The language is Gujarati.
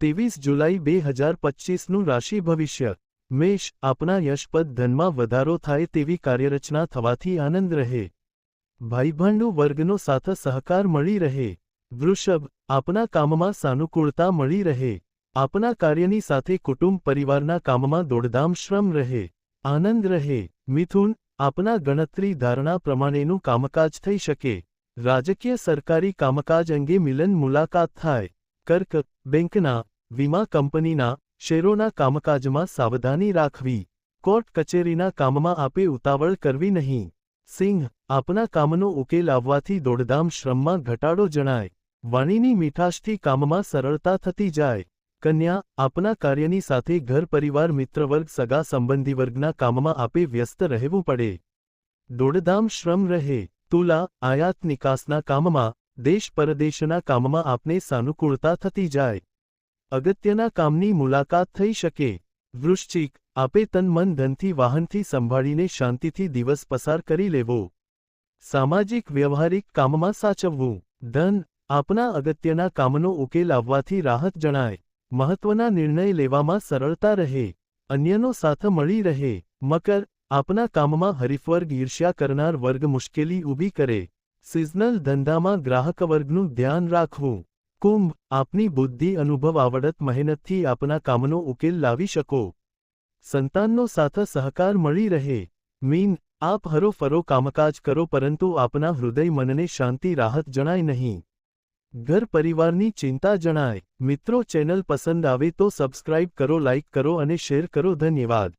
ત્રેવીસ જુલાઈ બે હજાર પચીસનું રાશિ ભવિષ્ય. મેષ આપના યશપદ ધનમાં વધારો થાય તેવી કાર્યરચના થવાથી આનંદ રહે. ભાઈબંધુ વર્ગનો સાથ સહકાર મળી રહે. વૃષભ આપના કામમાં સાનુકૂળતા મળી રહે. આપના કાર્યની સાથે કુટુંબ પરિવારના કામમાં દોડધામ શ્રમ રહે. આનંદ રહે. મિથુન આપના ગણતરી ધારણા પ્રમાણેનું કામકાજ થઈ શકે. રાજકીય સરકારી કામકાજ અંગે મિલન મુલાકાત થાય. કર્ક બેંકના વીમા કંપનીના શેરોના કામકાજમાં સાવધાની રાખવી. કોર્ટ કચેરીના કામમાં આપે ઉતાવળ કરવી નહીં. સિંહ, આપના કામનો ઉકેલ આવવાથી દોડધામ શ્રમમાં ઘટાડો જણાય. વાણીની મીઠાશથી કામમાં સરળતા થતી જાય. કન્યા, આપના કાર્યની સાથે ઘર પરિવાર મિત્રવર્ગ સગા સંબંધી વર્ગના કામમાં આપે વ્યસ્ત રહેવું પડે. દોડધામ શ્રમ રહે. તુલા, આયાત નિકાસના કામમાં, દેશ પરદેશના કામમાં આપને સાનુકૂળતા થતી જાય. અગત્યના કામની મુલાકાત થઈ શકે. વૃશ્ચિક, આપે તન મન ધનથી વાહનથી સંભાળીને શાંતિથી દિવસ પસાર કરી લેવો. સામાજિક વ્યવહારિક કામમાં સાચવવું. ધન, આપના અગત્યના કામનો ઉકેલ આવવાથી રાહત જણાય. મહત્વના નિર્ણય લેવામાં સરળતા રહે. અન્યનો સાથ મળી રહે. મકર, આપના કામમાં હરીફવર્ગ ઈર્ષ્યા કરનાર વર્ગ મુશ્કેલી ઊભી કરે. સિઝનલ ધંધામાં ગ્રાહક વર્ગનું ધ્યાન રાખવું. કુંભ, આપની બુદ્ધિ અનુભવ આવડત મહેનતથી આપના કામનો ઉકેલ લાવી શકો. સંતાનનો સાથ સહકાર મળી રહે. મીન, આપ હરોફરો કામકાજ કરો પરંતુ આપના હૃદય મનને શાંતિ રાહત જણાય નહીં. ઘર પરિવારની ચિંતા જણાય. મિત્રો ચેનલ પસંદ આવે તો સબસ્ક્રાઇબ કરો, લાઇક કરો અને શેર કરો. ધન્યવાદ.